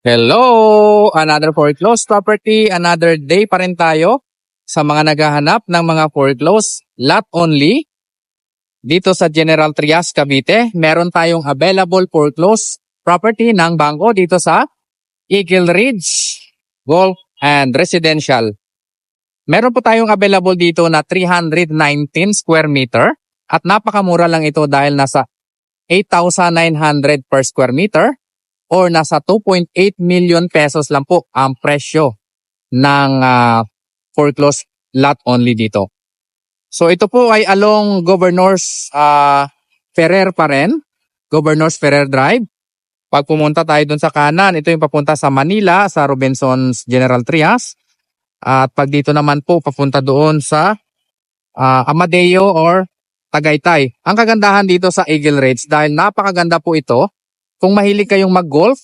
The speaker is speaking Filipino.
Hello! Another foreclosed property, another day pa rin tayo sa mga naghahanap ng mga foreclosed lot only. Dito sa General Trias, Cavite, meron tayong available foreclosed property ng bangko dito sa Eagle Ridge, Golf and Residential. Meron po tayong available dito na 319 square meter at napakamura lang ito dahil nasa 8,900 per square meter or nasa 2.8 million pesos lang po ang presyo ng ah, foreclosed lot only dito. So ito po ay along Governor's ah, Ferrer pa rin, Governor's Ferrer Drive. Pag pumunta tayo dun sa kanan, ito yung papunta sa Manila, sa Robinson's General Trias. At pag dito naman po, papunta doon sa ah, Amadeo or Tagaytay. Ang kagandahan dito sa Eagle Ridge dahil napakaganda po ito kung mahilig kayong mag-golf